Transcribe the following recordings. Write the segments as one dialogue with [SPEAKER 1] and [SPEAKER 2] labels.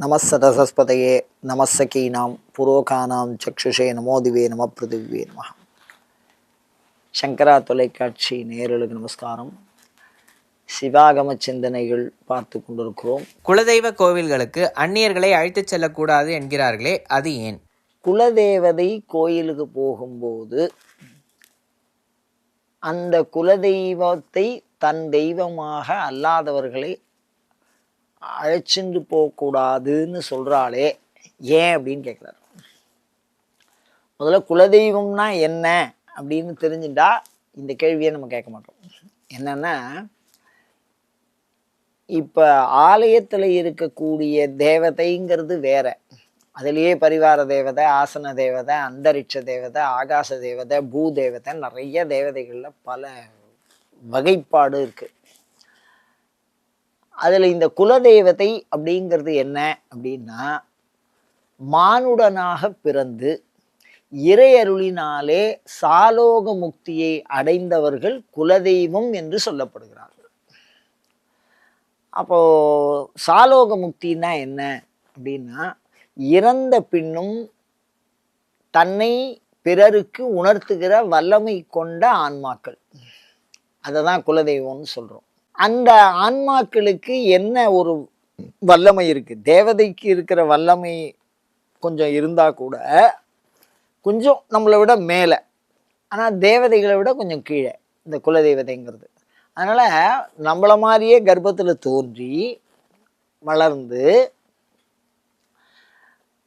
[SPEAKER 1] நமசதசஸ்பதையே நமசகீனாம் புரோகானாம் சக்ஷுஷே நமோதிவே நம பிருதிவே நம சங்கரா தொலைக்காட்சி நேயர்களுக்கு நமஸ்காரம். சிவாகம சிந்தனைகள் பார்த்து கொண்டிருக்கிறோம்.
[SPEAKER 2] குலதெய்வ கோவில்களுக்கு அந்நியர்களை அழைத்துச் செல்லக்கூடாது என்கிறார்களே அது ஏன்?
[SPEAKER 1] குலதேவதை கோயிலுக்கு போகும்போது அந்த குலதெய்வத்தை தன் தெய்வமாக அல்லாதவர்களை அழைச்சிட்டு போகக்கூடாதுன்னு சொல்கிறாளே ஏன் அப்படின்னு கேட்குறாரு முதல்ல குலதெய்வம்னா என்ன அப்படின்னு தெரிஞ்சுட்டா இந்த கேள்வியை நம்ம கேட்க மாட்டோம். என்னன்னா இப்போ ஆலயத்தில் இருக்கக்கூடிய தேவதைங்கிறது வேற. அதுலேயே பரிவார தேவதை ஆசன தேவதை அந்தரிட்ச தேவதை ஆகாச தேவதை பூ தேவதை நிறைய தேவதைகளில் பல வகைப்பாடு இருக்குது அதில் இந்த குலதெய்வத்தை அப்படிங்கிறது என்ன அப்படின்னா மானுடனாக பிறந்து இறையருளினாலே சாலோக முக்தியை அடைந்தவர்கள் குலதெய்வம் என்று சொல்லப்படுகிறார்கள். அப்போ சாலோக முக்தின்னா என்ன அப்படின்னா இறந்த பின்னும் தன்னை பிறருக்கு உணர்த்துகிற வல்லமை கொண்ட ஆன்மாக்கள். அதை தான் குலதெய்வம்னு சொல்கிறோம் அந்த ஆன்மாக்களுக்கு என்ன ஒரு வல்லமை இருக்கு? தேவதைக்கு இருக்கிற வல்லமை கொஞ்சம் இருந்தா கூட கொஞ்சம் நம்மளை விட மேலே. ஆனால் தேவதைகளை விட கொஞ்சம் கீழே இந்த குலதெய்வதைங்கிறது. அதனால் நம்மளை மாதிரியே கர்ப்பத்தில் தோன்றி வளர்ந்து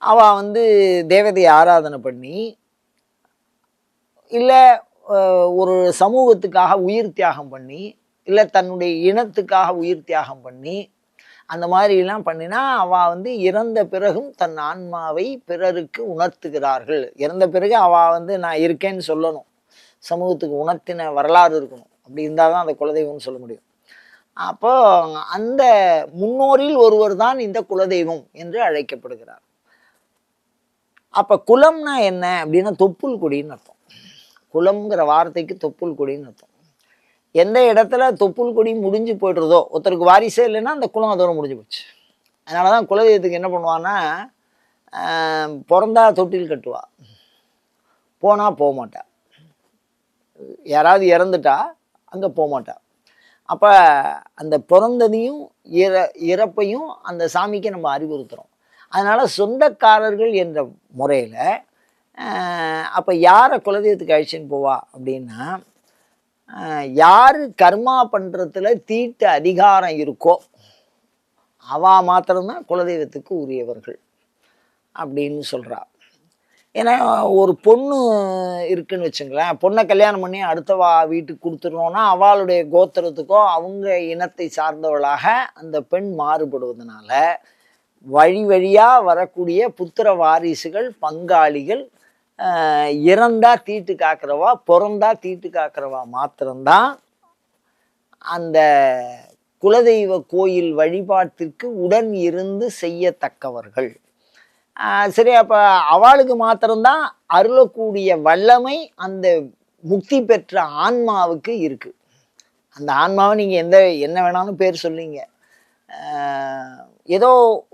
[SPEAKER 1] அவள் வந்து தேவதையை ஆராதனை பண்ணி இல்லை ஒரு சமூகத்துக்காக உயிர் தியாகம் பண்ணி இல்லை தன்னுடைய இனத்துக்காக உயிர் தியாகம் பண்ணி அந்த மாதிரிலாம் பண்ணினா அவள் வந்து இறந்த பிறகும் தன் ஆன்மாவை பிறருக்கு உணர்த்துகிறார்கள். இறந்த பிறகு அவள் வந்து நான் இருக்கேன்னு சொல்லணும். சமூகத்துக்கு உணர்த்தின வரலாறு இருக்கணும். அப்படி இருந்தால் தான் அந்த குலதெய்வம்னு சொல்ல முடியும். அப்போ அந்த முன்னோரில் ஒருவர் தான் இந்த குலதெய்வம் என்று அழைக்கப்படுகிறார். அப்போ குலம்னா என்ன? அப்படின்னா தொப்புள் கொடின்னு அர்த்தம். குலம்ங்கிற வார்த்தைக்கு தொப்புள் கொடின்னு அர்த்தம். எந்த இடத்துல தொப்புள் கொடி முடிஞ்சு போய்டுறதோ ஒருத்தருக்கு வாரிசே இல்லைன்னா அந்த குலம் அதோட முடிஞ்சு போச்சு. அதனால தான் குலதெய்வத்துக்கு என்ன பண்ணுவான்னா பிறந்தா தொட்டில் கட்டுவா. போனால் போக மாட்டா. யாராவது இறந்துட்டா அங்கே போக மாட்டா. அப்போ அந்த பிறந்ததையும் இற இறப்பையும் அந்த சாமிக்கு நம்ம அறிவுறுத்துகிறோம் அதனால் சொந்தக்காரர்கள் என்ற முறையில் அப்போ யாரை குலதெய்வத்துக்கு அழிச்சின்னு போவா அப்படின்னா யார் கர்மா பண்ணுறதுல தீட்டு அதிகாரம் இருக்கோ அவா மாத்திரம்தான் குலதெய்வத்துக்கு உரியவர்கள் அப்படின்னு சொல்கிறா ஏன்னா ஒரு பொண்ணு இருக்குன்னு வச்சுங்களேன் பொண்ணை கல்யாணம் பண்ணி அடுத்தவா வீட்டுக்கு கொடுத்துருவோன்னா அவளுடைய கோத்திரத்துக்கோ அவங்க இனத்தை சார்ந்தவளாக அந்த பெண் மாறுபடுவதனால வழி வழியாக வரக்கூடிய புத்திர வாரிசுகள் பங்காளிகள் இறந்தா தீட்டு காக்கிறவா பிறந்தா தீட்டு காக்கிறவா மாத்திரம்தான் அந்த குலதெய்வ கோயில் வழிபாட்டிற்கு உடன் இருந்து செய்யத்தக்கவர்கள். சரி அப்போ அவளுக்கு மாத்திரம்தான் அருளக்கூடிய வல்லமை அந்த முக்தி பெற்ற ஆன்மாவுக்கு இருக்குது அந்த ஆன்மாவை நீங்கள் எந்த என்ன வேணாலும் பேர் சொல்லிங்க. ஏதோ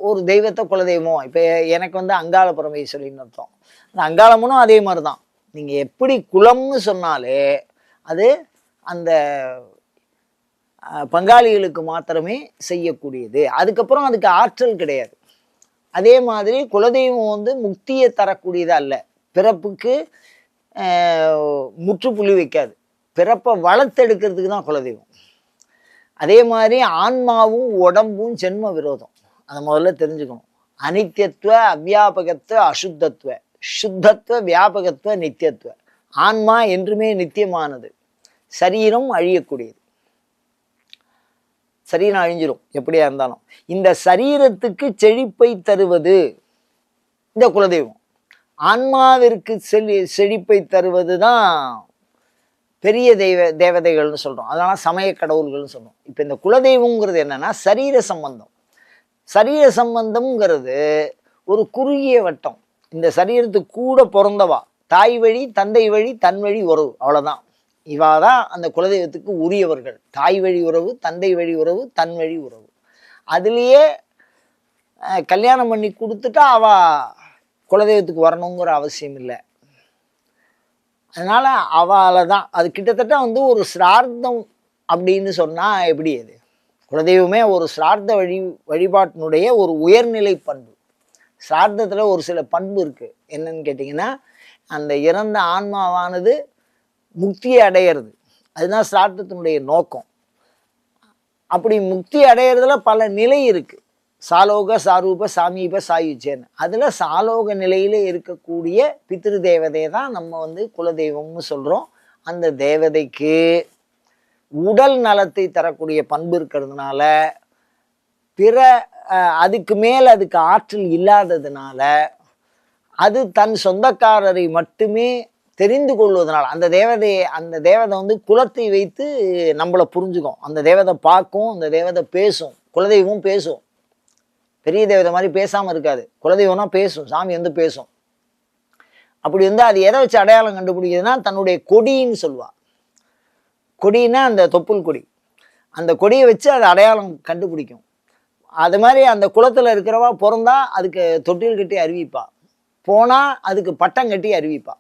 [SPEAKER 1] ஒரு தெய்வத்தை குலதெய்வமோ இப்போ எனக்கு வந்து அங்காள பரமேஸ்வரின்னு அர்த்தம். அங்காளம்மனும் அதே மாதிரி தான் நீங்கள் எப்படி குலம்னு சொன்னாலே அது அந்த பங்காளிகளுக்கு மாத்திரமே செய்யக்கூடியது. அதுக்கப்புறம் அதுக்கு ஆற்றல் கிடையாது. அதே மாதிரி குலதெய்வம் வந்து முக்தியை தரக்கூடியது அல்ல. பிறப்புக்கு முற்றுப்புள்ளி வைக்காது. பிறப்பை வளர்த்தெடுக்கிறதுக்கு தான் குலதெய்வம். அதே மாதிரி ஆன்மாவும் உடம்பும் ஜென்ம விரோதம். அதை முதல்ல தெரிஞ்சுக்கணும். அனித்தியத்துவ அவ்யாபகத்துவ அசுத்தத்துவ. சுத்தத்துவ வியாபகத்துவ நித்தியத்துவ. ஆன்மா என்றுமே நித்தியமானது. சரீரம் அழியக்கூடியது. சரீரம் அழிஞ்சிரும் எப்படியா இருந்தாலும். இந்த சரீரத்துக்கு செழிப்பை தருவது இந்த குலதெய்வம். ஆன்மாவிற்கு செழி செழிப்பை தருவது தான் பெரிய தெய்வ தேவதைகள்னு சொல்கிறோம் அதனால் சமய கடவுள்கள்னு சொல்கிறோம் இப்போ இந்த குலதெய்வங்கிறது என்னென்னா சரீர சம்பந்தம். சரீர சம்பந்தம்ங்கிறது ஒரு குறுகிய வட்டம். இந்த சரீரத்துக்கு கூட பிறந்தவா தாய் வழி தந்தை வழி தன் வழி உறவு அவ்வளோதான் இவா தான் அந்த குலதெய்வத்துக்கு உரியவர்கள். தாய் வழி உறவு தந்தை வழி உறவு தன் வழி உறவு. அதுலேயே கல்யாணம் பண்ணி கொடுத்துட்டா அவ குலதெய்வத்துக்கு வரணுங்கிற அவசியம் இல்லை. அதனால் அவளை தான் அது கிட்டத்தட்ட வந்து ஒரு சிரார்த்தம் அப்படின்னு சொன்னால் எப்படி அது? குலதெய்வமே ஒரு சிரார்த்த வழி வழிபாட்டினுடைய ஒரு உயர்நிலை பண்பு. சிரார்த்தத்தில் ஒரு சில பண்பு இருக்குது என்னன்னு கேட்டிங்கன்னா அந்த இறந்த ஆன்மாவானது முக்தியை அடையிறது. அதுதான் சிரார்த்தத்தினுடைய நோக்கம். அப்படி முக்தி அடையிறதுல பல நிலை இருக்குது சாலோக சாரூப சாமீப சாயுஜேன்னு அதில் சாலோக நிலையில் இருக்கக்கூடிய பித்திரு தேவதையை தான் நம்ம வந்து குலதெய்வம்னு சொல்கிறோம் அந்த தேவதைக்கு உடல் நலத்தை தரக்கூடிய பண்பு இருக்கிறதுனால பிற அதுக்கு மேல் அதுக்கு ஆற்றல் இல்லாததுனால அது தன் சொந்தக்காரரை மட்டுமே தெரிந்து கொள்வதனால் அந்த தேவதையை அந்த தேவதை வந்து குலத்தை வைத்து நம்மளை புரிஞ்சுக்கும். அந்த தேவதை பார்க்கும் அந்த தேவதை பேசும் குலதெய்வம் பேசும். பெரிய தேவதை மாதிரி பேசாமல் இருக்காது. குலதெய்வம்னா பேசும் சாமி வந்து பேசும். அப்படி வந்து அது எதை வச்சு அடையாளம் கண்டுபிடிக்குதுன்னா தன்னுடைய கொடின்னு சொல்லுவாள் கொடின்னா அந்த தொப்புள் கொடி. அந்த கொடியை வச்சு அது அடையாளம் கண்டுபிடிக்கும். அது மாதிரி அந்த குளத்தில் இருக்கிறவா பிறந்தா அதுக்கு தொட்டில் கட்டி அறிவிப்பா. போனால் அதுக்கு பட்டம் கட்டி அறிவிப்பா.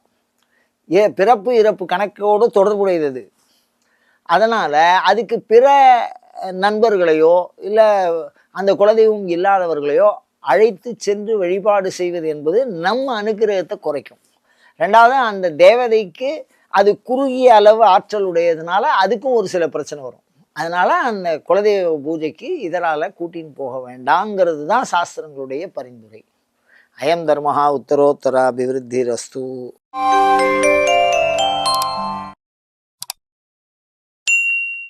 [SPEAKER 1] ஏ பிறப்பு இறப்பு கணக்கோடு தொடர்புடையது அது அதனால் அதுக்கு பிற நண்பர்களையோ இல்லை அந்த குலதெய்வம் இல்லாதவர்களையோ அழைத்து சென்று வழிபாடு செய்வது என்பது நம்ம அனுக்கிரகத்தை குறைக்கும். ரெண்டாவது அந்த தேவதைக்கு அது குறுகிய அளவு ஆற்றல் உடையதுனால அதுக்கும் ஒரு சில பிரச்சனை வரும். அதனால் அந்த குலதெய்வ பூஜைக்கு இதனால் கூட்டின்னு போக வேண்டாங்கிறது தான் சாஸ்திரங்களுடைய பரிந்துரை. அயம் தர்மஹா உத்தரோத்தர அபிவிருத்தி ரஸ்து